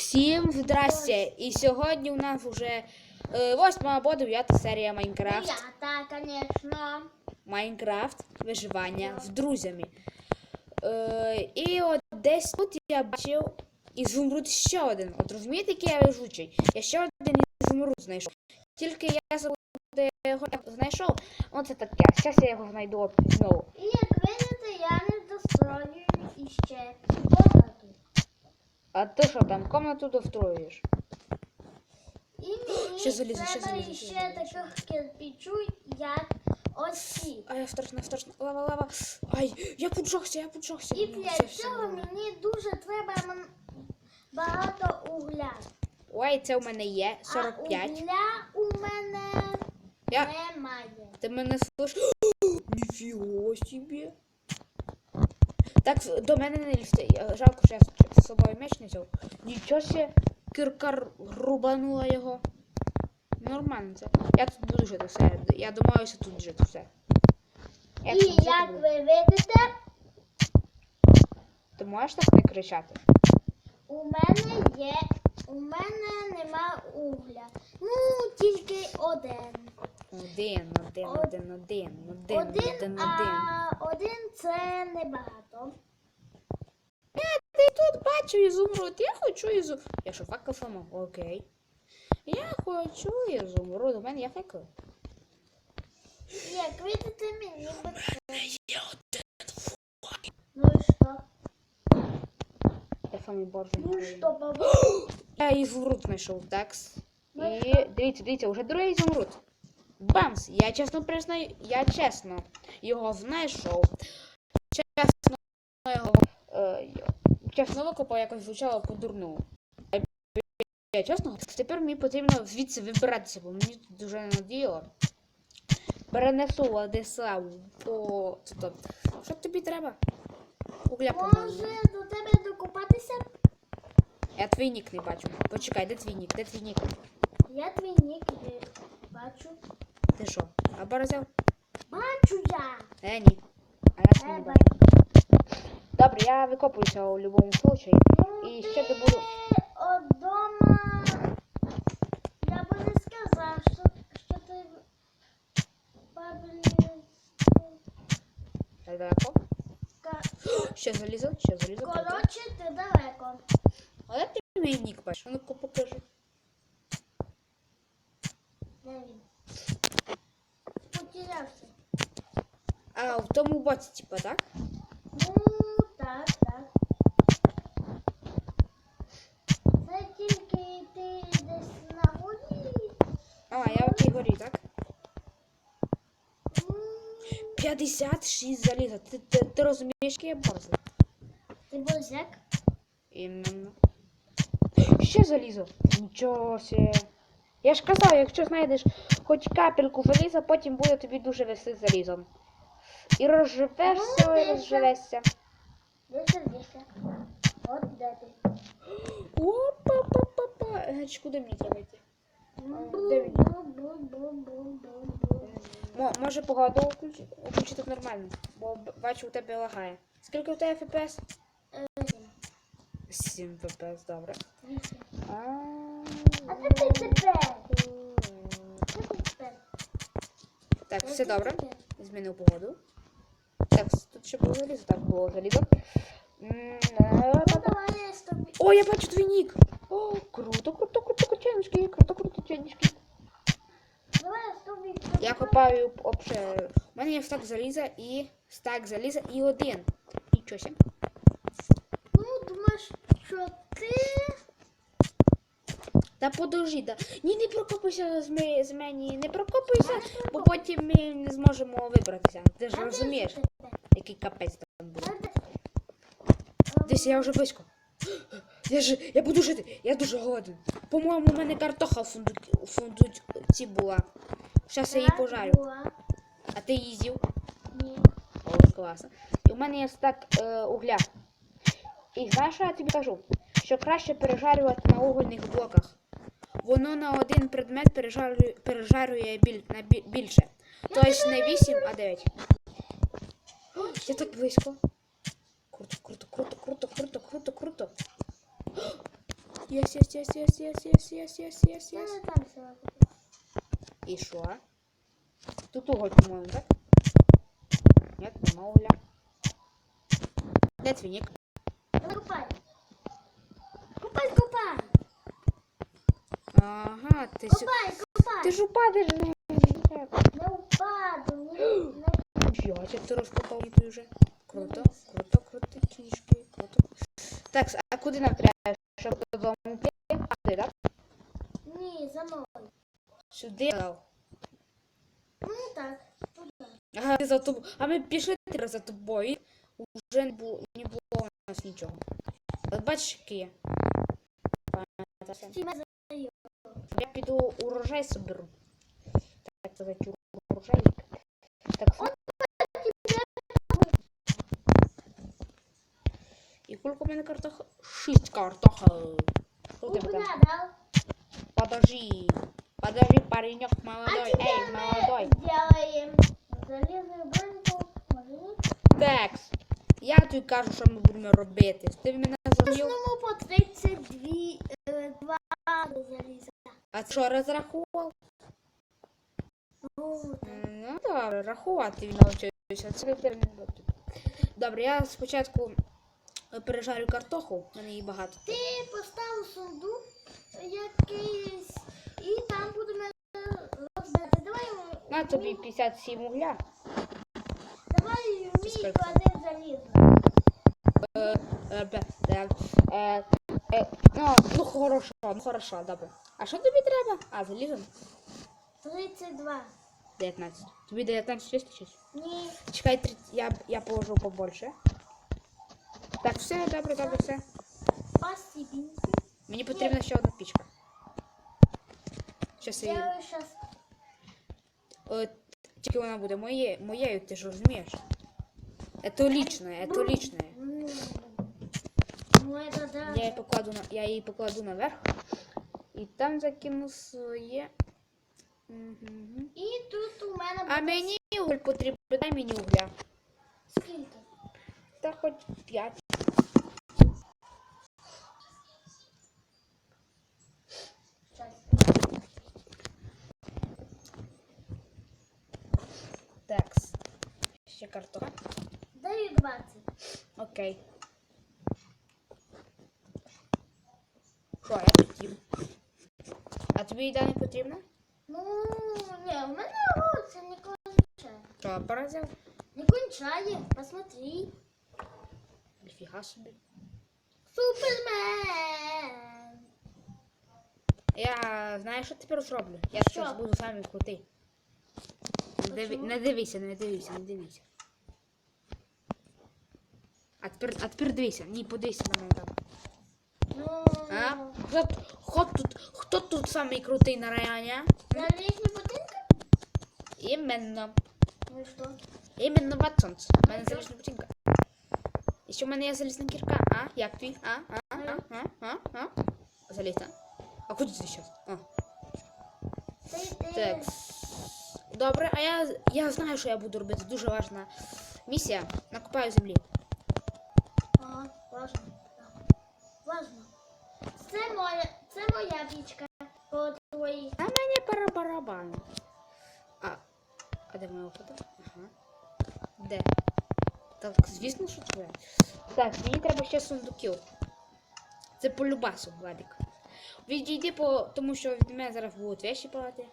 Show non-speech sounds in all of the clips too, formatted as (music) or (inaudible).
Всім здрасте! І сьогодні у нас вже е, восьма або дев'ята серія Майнкрафт. Дев'ята, конечно. Майнкрафт виживання з друзями. Е, і от десь тут я бачив ізумруд ще один. От розумієте, який я вижучий? Я ще один ізумруд знайшов. Тільки я забув, де я його знайшов. Оце таке. Зараз я його знайду знову. І як видите, я не достроюю іще. А ти що там, комнату мені Ще залізу, ще залізу, ще ще залізу. таких кирпичу, як ось. Ай, страшно, страшно. Лава, лава. Ай, я поджогся, я поджогся. І Ну, для все, цього нормально. мені дуже треба багато угля. Ой, це у мене є А 45. угля у мене Я... немає. Ти мене слышиш? (gasps) Ніфіго собі. Так, до мене не лізьте. Я- Жалко, що я з собою меч не взяв. Нічого себе, кирка р- рубанула його. Нормально це. Я тут буду жити все. Я домовився тут жити все. Я І жити як буду. ви видите, Ти можеш так не кричати? У мене є. У мене нема угля. Ну, тільки один. Один, один, один, один, один, Один, один, один. а один це небагато. Ти тут бачу ізумруд, я хочу ізумруд. Я що, факел сама? Окей. Я хочу ізумруд, у мене є факел. Як видите, мені би Ну і що? Я самий борзий. Ну що, баба? (gasps) Я ізумруд знайшов, так? Ну І дивіться, дивіться, вже другий ізумруд. Бамс! Я чесно признаю, я чесно його знайшов. Чесно його. Е, чесно викопав, якось звучало по-дурному. Я чесно, тепер мені потрібно звідси вибиратися, бо мені тут дуже надоїло. Перенесу Владиславу по. Тобто, що тобі треба? Угля. Може до тебе докопатися? Я твій нік не бачу. Почекай, де твій нік? Де твій нік? Я твій нік є. бачу. Ти що? Або розяв? Бачу я. Е, ні. А я тебе Е, не бачу. бачу. Добре, я викопуюся у будь-якому случаї. Ну, І ти ще ти буду. Одома. Я би не сказав, що, що ти поблизько. Так далеко. Ще залізо, ще залізо. круто. Коротше, ти далеко. А де ти мій нік бачиш? А Ну-ка покажи. Де він? Потерявся. А, в тому боці, типа, так? Ну, так, так. Це тільки ти десь на горі. А, я в тій горі, так? М, 56 заліза. Ти, ти, ти розумієш, який я борзий? Ти бозяк? Іменно. Ще залізо. Нічого себе. Я ж казав, якщо знайдеш хоч капельку заліза, потім буде тобі дуже веси залізом. І розживешся, і розживешся. Дивися, дивися. От де ти. Опа-па-па-па. Значить, куди мені треба йти? де він? Мо- може погоду включити, включити нормально, бо бачу, у тебе лагає. Скільки у тебе FPS? Е, 7 FPS, добре. А, А де ти тепер? Так, все добре. Змінив погоду. Так, тут ще було залізо, так було залізо. О, я бачу твій нік. О, круто, круто, круто, коченішки, круто, круто, коченішки. Я. Я копаю обще. У мене є стак заліза і стак заліза і один. Нічого себе. Ну, думаєш, що ти. Та подожди, да. Ні, не прокопуйся з, з мені, не прокопуйся, бо потім ми не зможемо вибратися. Ти ж розумієш, який капець там буде. Десь я вже близько. (gasps) Я ж я буду жити, я дуже голодний. По-моєму, у мене картоха в фундуці була. Зараз я її пожарю. А ти її з'їв? Ні. О, класно. І у мене є стак е, угля. І знаєш, що я тобі кажу? Що краще пережарювати на угольних блоках. Воно на один предмет пережарює, пережарює біль, на бі- більше. Тобто не 8, а 9. Я так близько. Круто, круто, круто, круто, круто, круто, круто. Єс, єс, єс, єс, єс, єс, єс, єс, єс, єс. І що? Тут уголь, по-моєму, так? Нет, нема угля. Де твіник? Давай копай. Копай, копай. Ага, ти сю... Копай, копай. Ти ж упадеш, не. Не не. Я ти розкопав вже. Круто, круто, круто, книжки, круто. Так, а куди нам треба? Щоб додому піти? Так? Ні, за мною. Сюди. Ну так. Туди. Ага, ти за тобою. А ми пішли тепер за тобою. І вже не було, не було у нас нічого. От бачиш, які є. Я піду урожай соберу. Так сказати, урожай. Так, И сколько у меня на картах? Шесть картах. Подожди. Подожди, паренек молодой. А Эй, молодой. Делаем залезную банку. Так, я тебе кажу, что мы будем робити. Ты меня зрозумів? А ти що розрахував? Ну. Ну добре, рахувати він навчився. Це не. Добре, я спочатку пережарю картоху, в мене її багато. Ти поставив сундук якийсь і там будемо розбирати. Давай, На тобі 57 угля. давай мій кладемо залізо. Е, е, е, е, е, ну, ну хорошо, ну хорошо, добре. А що тобі треба? А, залізо? 32. 19. Тобі 19 вистачить? Ні. Чекай, 30, я, я положу побольше. Так, все, добре, добре, все. Спасибо. Мені потрібна ще одна пічка. Щас я її- Я зараз Е, тільки вона буде моє, моєю, ти ж розумієш? Это личное, это личное. Я її покладу на, я її покладу наверх. І там закину своє. Мгм. І тут у мене А буде мені уголь потрібен, дай мені угля. скільки? Та хоч 5. Щас. Такс. Ще картоха. Даю 20. Окей. Що, я хотів. А тобі їда не потрібна? Ну, ні, у мене це не кончає. Що, поразив? Не кончає, посмотри. Ніфіга собі. Супермен. Я знаю, що тепер зроблю. Я Що? зараз буду самий крутий. Не, диві... не дивися, не дивися, не дивися. А тепер, а тепер дивися, ні, подивися на мене там. Ну, А? Хто, хто тут, хто тут самий крутий на районі? а? залізні ботинки? Іменно. Ну і що? Іменно Ватсонс. У мене залізна ботинка. І ще в мене є залізна кірка. А? Як твій? А? А? А? А? А? А? Залізна. А куди ти зараз? А. Так. Добре, а я, я знаю, що я буду робити. Дуже важна місія. Накопаю землі. Ага, важно. Важно. Це моя, це моя пічка. По твоїй. А мені пара барабан. А, а де моя фото? Ага. Де? Так, звісно, що твоя. Так, мені треба ще сундуків. Це по любасу, Владик. Відійди, по, тому що від мене зараз будуть вещі падати.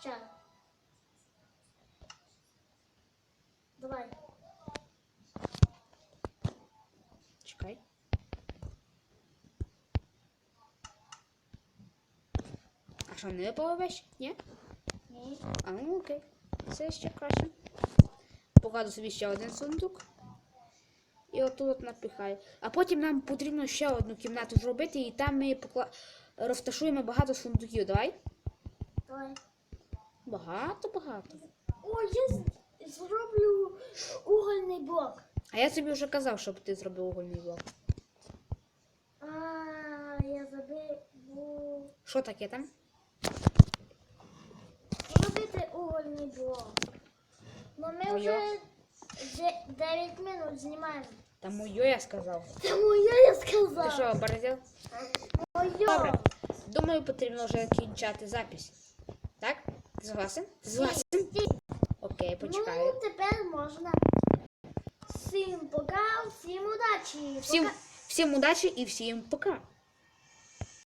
Ще. Давай. Чекай. А що, не вещі? Ні? Ні. А ну окей. Це ще краще. Покладу собі ще один сундук. І отут от напихаю. А потім нам потрібно ще одну кімнату зробити, і там ми покла... розташуємо багато сундуків. Давай. Давай. Багато, багато. О, я зроблю угольний блок. А я тобі вже казав, щоб ти зробив угольний блок. А, я забув Що таке там? Угольний блок. Ну ми вже 9 минут знімаємо. Та моє я сказав. Це моє я Ти сказав. що, оборзів? Моє. Добре. Думаю, потрібно вже кінчати запись. Так? Ти согласен? Ти согласен? Окей, почекаю. Ну, тепер можна. Всім пока, всім удачі. Всім, всім удачі і всім пока.